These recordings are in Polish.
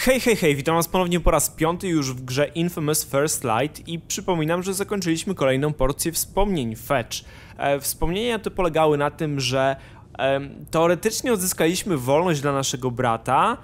Hej, hej, hej, witam was ponownie po raz piąty już w grze Infamous First Light i przypominam, że zakończyliśmy kolejną porcję wspomnień Fetch. E, wspomnienia te polegały na tym, że teoretycznie odzyskaliśmy wolność dla naszego brata.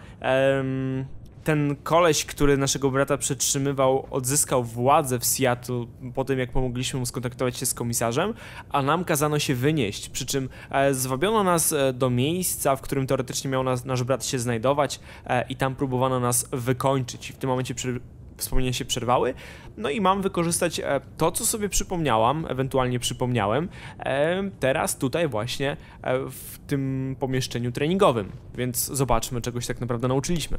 Ten koleś, który naszego brata przetrzymywał, odzyskał władzę w Seattle po tym, jak pomogliśmy mu skontaktować się z komisarzem, a nam kazano się wynieść. Przy czym e, zwabiono nas e, do miejsca, w którym teoretycznie miał nas, nasz brat się znajdować, e, i tam próbowano nas wykończyć. I w tym momencie przy, wspomnienia się przerwały. No i mam wykorzystać e, to, co sobie przypomniałam, ewentualnie przypomniałem, e, teraz tutaj właśnie e, w tym pomieszczeniu treningowym. Więc zobaczmy, czegoś tak naprawdę nauczyliśmy.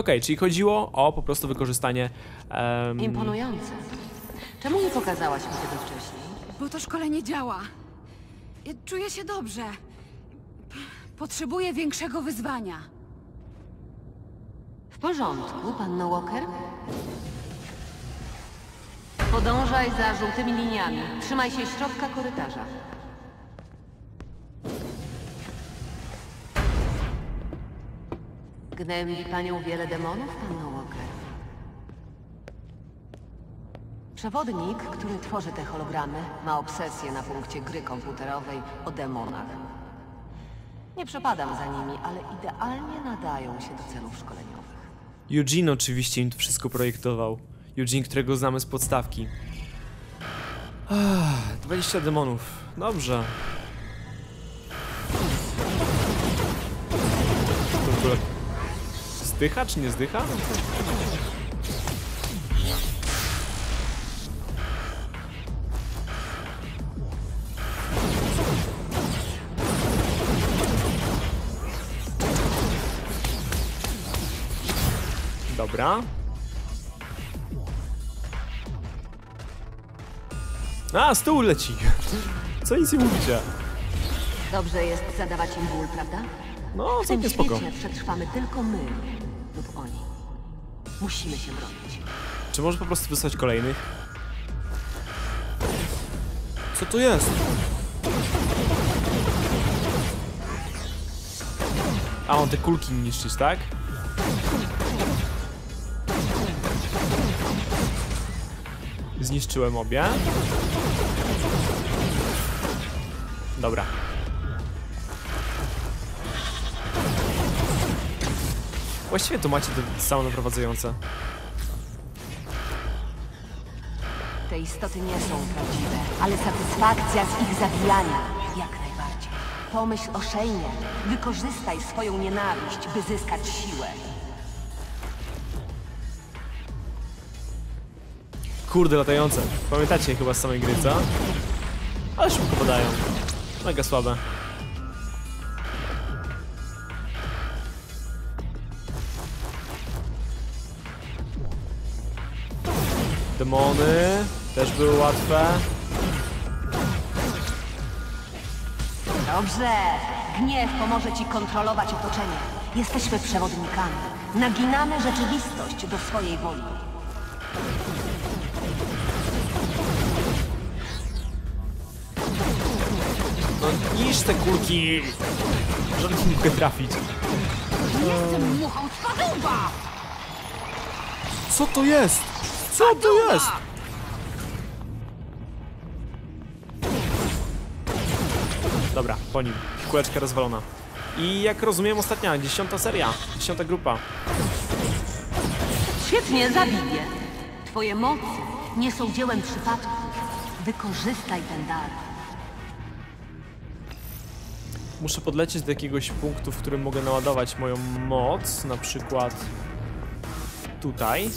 Okej, czyli chodziło o po prostu wykorzystanie. em, Imponujące. Czemu nie pokazałaś mi tego wcześniej? Bo to szkolenie działa. Ja Czuję się dobrze. P- Potrzebuję większego wyzwania. W porządku, panno Walker? Podążaj za żółtymi liniami. Trzymaj się środka korytarza. Gnębi panią wiele demonów, panno Walker? Przewodnik, który tworzy te hologramy, ma obsesję na punkcie gry komputerowej o demonach. Nie przepadam za nimi, ale idealnie nadają się do celów szkoleniowych. Eugene oczywiście im to wszystko projektował. Eugene, którego znamy z podstawki. Ah, 20 demonów. Dobrze. W ogóle... Zdycha czy nie zdycha? Dobra. A, stół leci. Co nic nie mówicie? Dobrze jest zadawać im ból, prawda? No, W tym całkiem spoko. świecie przetrwamy tylko my. Musimy się bronić. Czy może po prostu wysłać kolejnych? Co to jest? A, on te kulki niszczyć, tak? Zniszczyłem obie. Dobra. Właściwie to macie te samonaprowadzające. Te istoty nie są prawdziwe, ale satysfakcja z ich zabijania jak najbardziej. Pomyśl o Shane. Wykorzystaj swoją nienawiść, by zyskać siłę. Kurde, latające. Pamiętacie chyba z samej gry, co? Ale szybko podają. Mega słabe. Demony też były łatwe. Dobrze. Gniew pomoże ci kontrolować otoczenie. Jesteśmy przewodnikami. Naginamy rzeczywistość do swojej woli. No niż te kulki. Żadnych nie mogę trafić. Jestem muchą spadłba! Co to jest? Co to jest? Dobra, po nim. Kółeczka rozwalona. I jak rozumiem ostatnia, dziesiąta seria, dziesiąta grupa. Świetnie, zabiję. Twoje mocy nie są dziełem przypadku. Wykorzystaj ten dar. Muszę podlecieć do jakiegoś punktu, w którym mogę naładować moją moc, na przykład tutaj.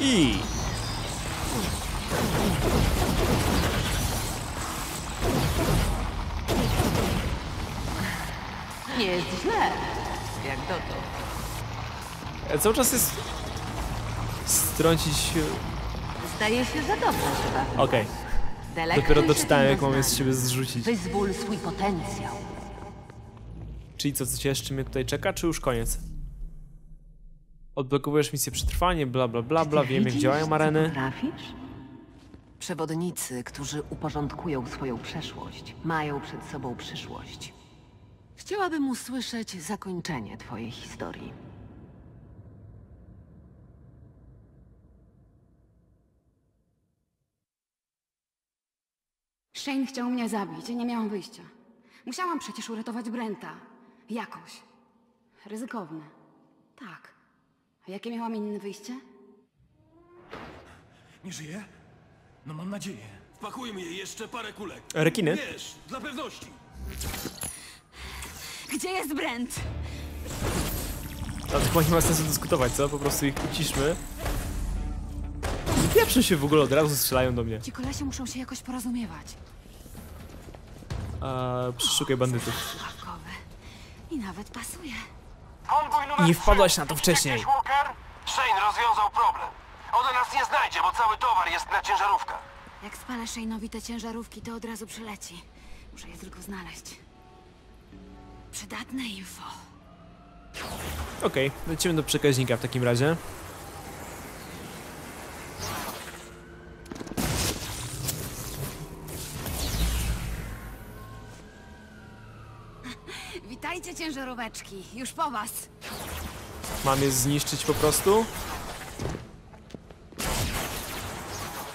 I Nie jest źle. Jak dotąd. e, cały czas jest strącić... Zdaje się, że dobrze się bawi. Okej, Delektuj dopiero doczytałem jak mam z siebie zrzucić. Wyzwól swój potencjał. Czyli co, coś jeszcze mnie tutaj czeka, czy już koniec? Odblokowujesz misję przetrwanie, bla bla bla bla, jak działają areny. Potrafisz? Przewodnicy, którzy uporządkują swoją przeszłość, mają przed sobą przyszłość. Chciałabym usłyszeć zakończenie twojej historii. Shane chciał mnie zabić, nie miałam wyjścia. Musiałam przecież uratować Brenta. Jakoś. Ryzykowne. Tak. A jakie miałam inne wyjście? Nie żyje? No mam nadzieję. Wpakujmy jej jeszcze parę kulek. Rekiny? Wiesz, dla pewności. Gdzie jest Brent? Ale to chyba nie ma sensu dyskutować, co? Po prostu ich uciszmy. Pieprzą się w ogóle, od razu strzelają do mnie. Ci kolesie muszą się jakoś porozumiewać. Eee, przeszukaj bandytów. I nawet pasuje. Nie wpadłaś na to wcześniej. Shane rozwiązał problem. On nas nie znajdzie, bo cały towar jest na ciężarówkach. Jak spalę Shane'owi te ciężarówki, to od razu przyleci. Muszę je tylko znaleźć. Przydatne info. Okej, lecimy do przekaźnika w takim razie. Ciężaróweczki. Już po was. Mam je zniszczyć po prostu.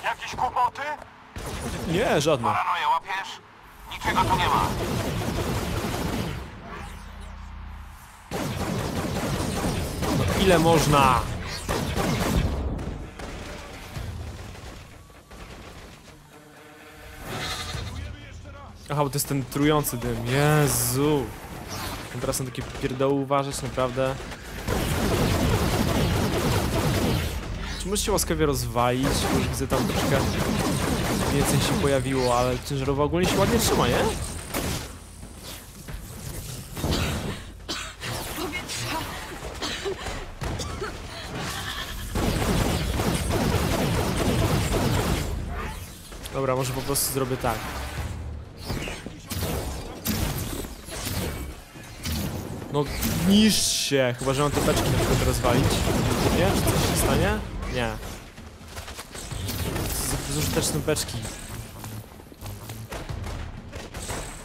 Jakieś kłopoty? Nie, żadne. Paranoję łapiesz? Niczego tu nie ma. Ile można? Aha, bo to jest ten trujący dym. Jezu. No Teraz są takie pierdoły uważać, naprawdę. Czy możesz się łaskawie rozwalić? Już widzę tam troszkę więcej się pojawiło, ale ciężarowa ogólnie się ładnie trzyma, nie? Dobra, może po prostu zrobię tak. No niszcz się, chyba że mam te beczki na przykład rozwalić. Nie? Czy coś się stanie? Nie. Zużyteczne beczki.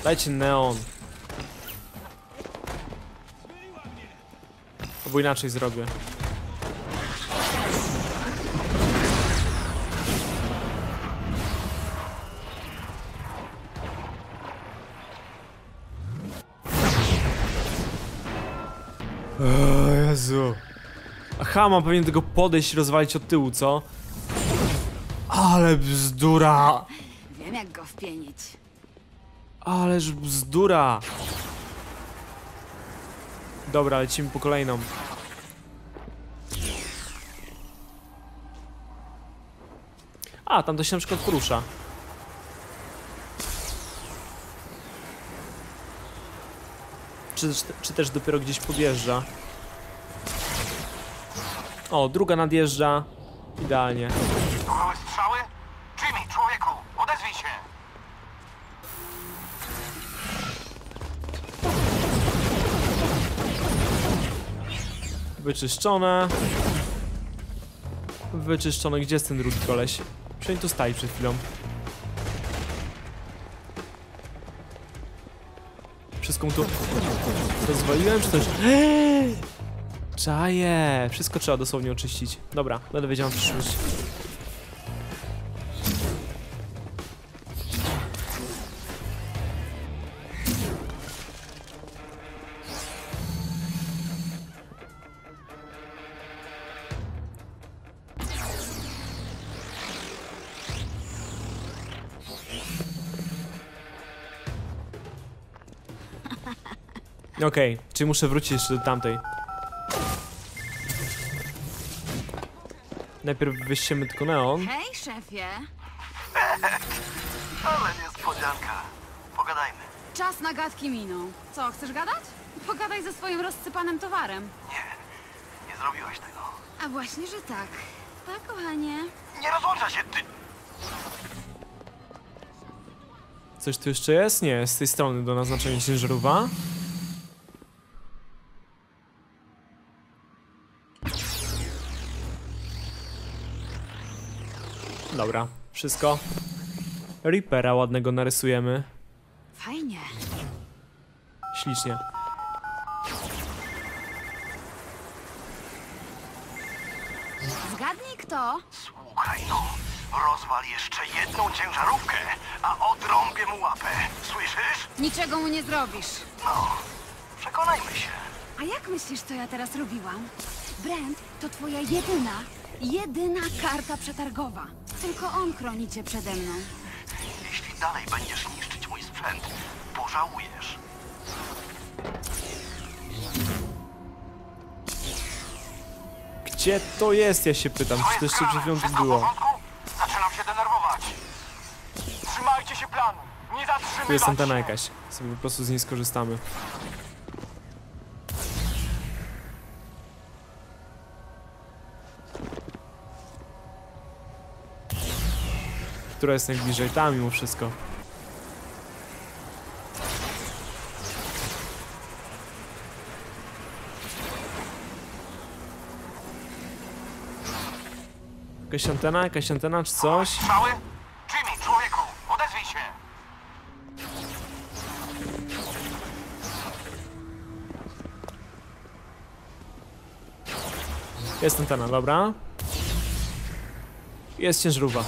Dajcie neon. Albo inaczej zrobię. O Jezu. Aha, mam pewnie tego podejść i rozwalić od tyłu, co? Ale bzdura! Wiem, jak go wpienić. Ależ bzdura! Dobra, lecimy po kolejną. A, tam to się na przykład porusza. Czy, czy, też dopiero gdzieś podjeżdża? O, druga nadjeżdża. Idealnie. Małe strzały? Jimmy, człowieku, odezwij się. Wyczyszczone. Wyczyszczone. Gdzie jest ten drugi koleś? Przynajmniej tu stali przed chwilą. Mu tu rozwaliłem, czy coś? Czaję! Wszystko trzeba dosłownie oczyścić. Dobra, będę wiedział na przyszłość. Okej, czyli muszę wrócić jeszcze do tamtej. Najpierw wyściemy tylko neon. Hej, szefie. Ale niespodzianka. Pogadajmy. Czas na gadki minął. Co, chcesz gadać? Pogadaj ze swoim rozsypanym towarem. Nie, nie zrobiłaś tego. A właśnie, że tak. Tak, kochanie. Nie rozłącza się, ty... Coś tu jeszcze jest? Nie, z tej strony do naznaczenia ciężarówka. Dobra, wszystko. Reapera ładnego narysujemy. Fajnie. Ślicznie. Zgadnij kto? Słuchaj no, rozwal jeszcze jedną ciężarówkę, a odrąbię mu łapę. Słyszysz? Niczego mu nie zrobisz. No, przekonajmy się. A jak myślisz, co ja teraz robiłam? Brent to twoja jedyna, jedyna karta przetargowa. Tylko on chroni cię przede mną. Jeśli dalej będziesz niszczyć mój sprzęt, pożałujesz. Gdzie to jest, ja się pytam, czy to jeszcze przed chwilą tu było. Zaczynam się denerwować. Trzymajcie się planu. Nie zatrzymywać Tu jest antena jakaś, sobie po prostu z niej skorzystamy. Która jest najbliżej? Tam mimo wszystko. Jakaś antena, jakaś antena czy coś? Strzały? Jimmy, człowieku, odezwij się. Jest antena, dobra. Jest ciężarówka.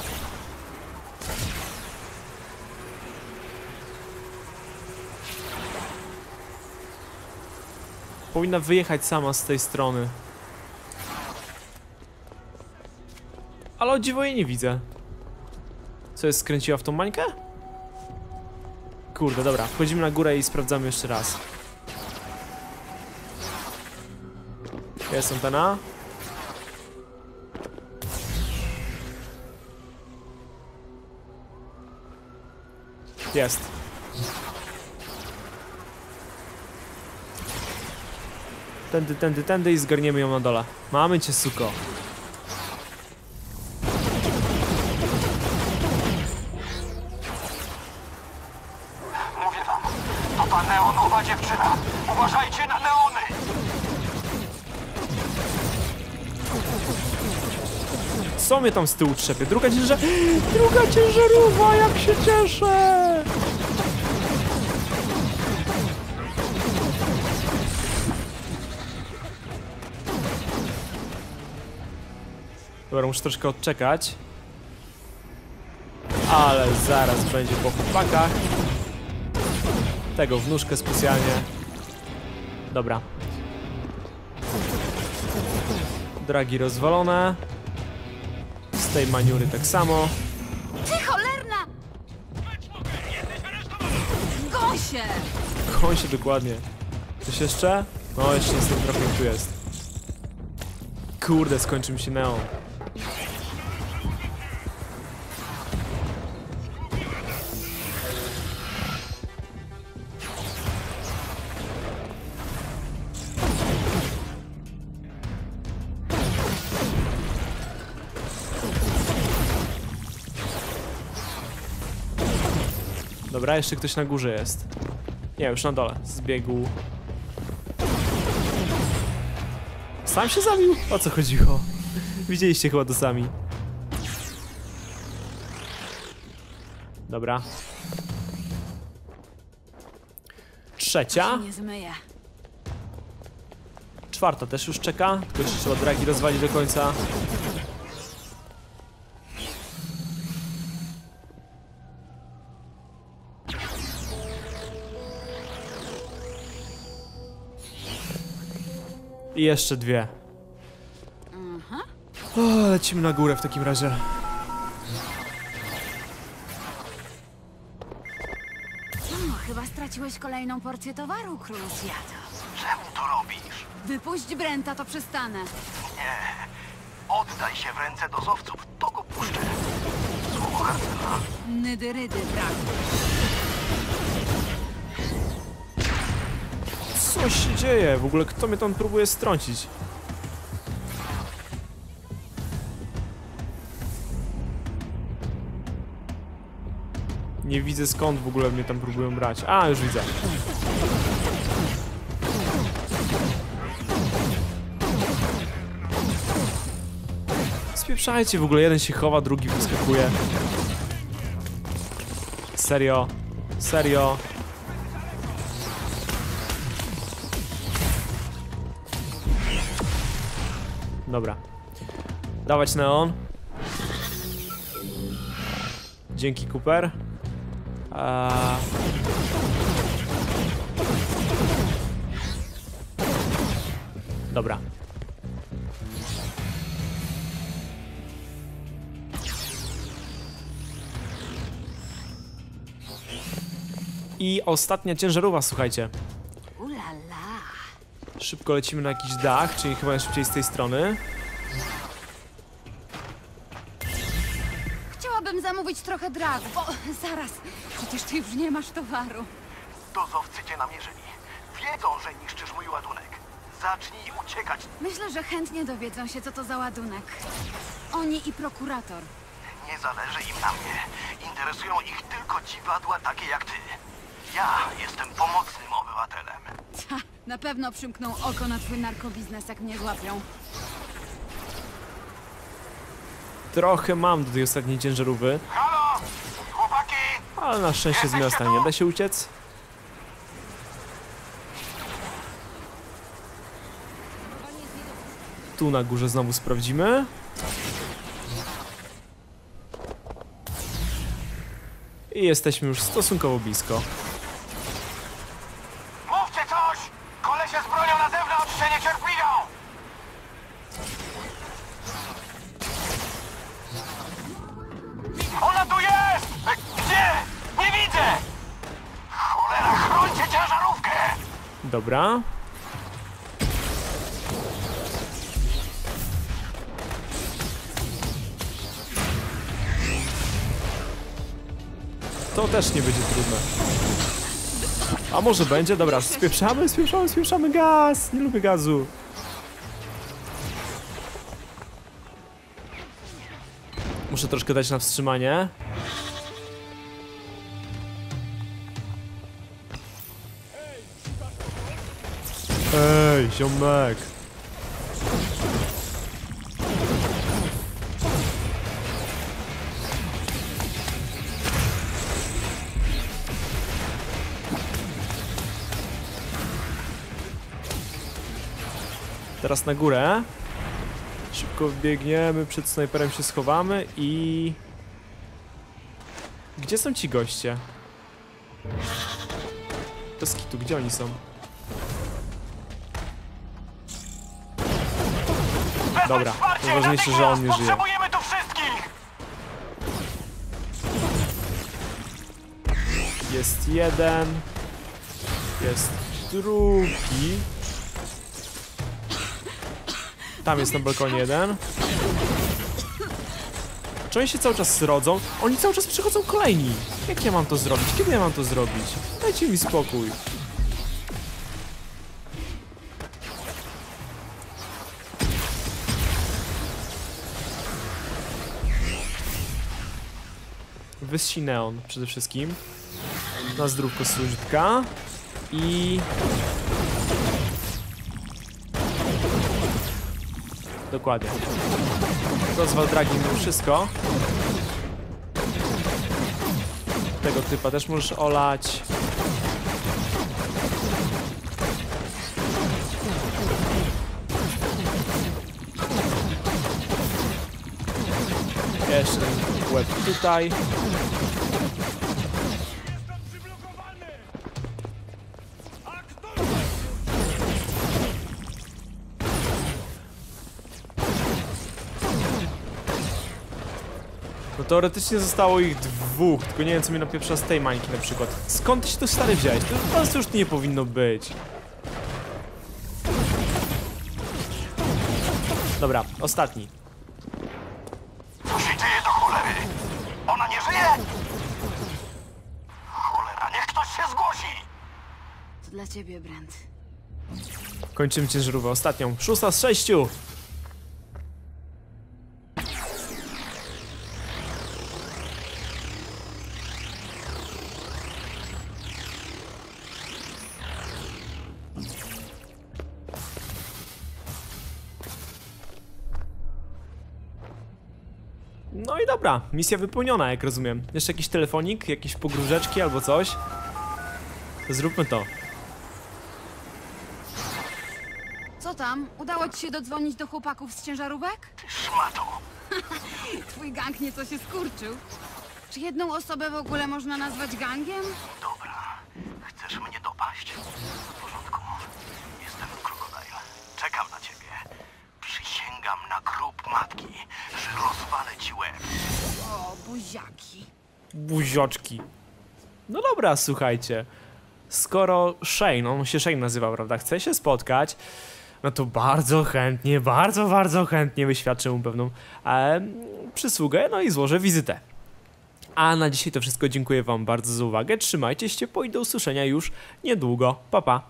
Powinna wyjechać sama z tej strony. Ale o dziwo jej nie widzę. Co jest, skręciła w tą mańkę? Kurde, dobra, wchodzimy na górę i sprawdzamy jeszcze raz. Jest antena. Jest. Tędy, tędy, tędy i zgarniemy ją na dole. Mamy cię, suko. Mówię wam, to ta neonowa dziewczyna. Uważajcie na neony. Co mnie tam z tyłu trzepie? Druga ciężar... Druga ciężarówka, jak się cieszę! Dobra, muszę troszkę odczekać. Ale zaraz będzie po chłopakach. Tego w nóżkę specjalnie. Dobra. Dragi rozwalone. Z tej maniury tak samo. Ty cholerna! Koń się dokładnie. Coś jeszcze? No, jeszcze niestety trochę tu jest. Kurde, skończy mi się neon. Dobra, jeszcze ktoś na górze jest. Nie, już na dole. Zbiegł. Sam się zabił? O co chodziło? Widzieliście chyba to sami. Dobra. Trzecia. Czwarta też już czeka. Tylko jeszcze trzeba dragi rozwalić do końca. I jeszcze dwie. O, lecimy na górę w takim razie. No, chyba straciłeś kolejną porcję towaru, król świata. Czemu to robisz? Wypuść Brenta, to przestanę. Oddaj się w ręce dozowców, to go puszczę. Słowo Harsena. Nydyrydy, brak. Co się dzieje? W ogóle kto mnie tam próbuje strącić? Nie widzę skąd w ogóle mnie tam próbują brać. A, już widzę. Spieprzajcie, w ogóle jeden się chowa, drugi wyskakuje. Serio? Serio? Dobra. Dawać neon. Dzięki, Cooper. A... Dobra. I ostatnia ciężarówka, słuchajcie. Szybko lecimy na jakiś dach, czyli chyba szybciej z tej strony. Chciałabym zamówić trochę drag, bo zaraz, przecież ty już nie masz towaru. Dozowcy cię namierzyli. Wiedzą, że niszczysz mój ładunek. Zacznij uciekać. Myślę, że chętnie dowiedzą się, co to za ładunek. Oni i prokurator. Nie zależy im na mnie. Interesują ich tylko dziwadła takie jak ty. Ja jestem pomocnym obywatelem. Ta, na pewno przymkną oko na twój narkobiznes, jak mnie złapią. Trochę mam do tej ostatniej ciężarówki, Halo! Chłopaki! ale na szczęście z miasta nie da się uciec. Tu na górze znowu sprawdzimy. I jesteśmy już stosunkowo blisko. To też nie będzie trudne. A może będzie? Dobra, spieprzamy, spieprzamy, spieprzamy gaz! Nie lubię gazu. Muszę troszkę dać na wstrzymanie. Ej, ziomek! Teraz na górę. Szybko wbiegniemy, przed snajperem się schowamy i... Gdzie są ci goście? To skitu, gdzie oni są? Dobra, najważniejsze, że on nie żyje. Potrzebujemy tu wszystkich! Jest jeden. Jest drugi. Tam jest na balkonie jeden. Czy oni się cały czas rodzą? Oni cały czas przychodzą kolejni. Jak ja mam to zrobić? Kiedy ja mam to zrobić? Dajcie mi spokój. Wysi neon przede wszystkim. Na zdrówko służbka. I... Dokładnie. Rozwal dragi mimo wszystko. Tego typa też możesz olać. Jeszcze łeb tutaj. Teoretycznie zostało ich dwóch, tylko nie wiem co mi napieprza z tej mańki na przykład. Skąd ty się to stary wziąłeś? To po prostu już nie powinno być. Dobra, ostatni. Co się dzieje do cholery? Ona nie żyje? Cholera, niech ktoś się zgłosi! To dla ciebie, Brent. Kończymy ciężarówkę ostatnią. Szósta z sześciu. Dobra, misja wypełniona, jak rozumiem. Jeszcze jakiś telefonik, jakieś pogróżeczki albo coś. Zróbmy to. Co tam? Udało ci się dodzwonić do chłopaków z ciężarówek? Szmato. Twój gang nieco się skurczył. Czy jedną osobę w ogóle można nazwać gangiem? Dobra. Chcesz mnie dopaść? W porządku. Jestem krokodyl. Czekam na ciebie. Przysięgam na grób matki, że rozwalę ci łeb. O, buziaki. Buzioczki. No dobra, słuchajcie. Skoro Shane, on się Shane nazywał, prawda, chce się spotkać, no to bardzo chętnie, bardzo, bardzo chętnie wyświadczę mu pewną e, przysługę, no i złożę wizytę. A na dzisiaj to wszystko. Dziękuję Wam bardzo za uwagę. Trzymajcie się i do usłyszenia już niedługo. Pa, pa.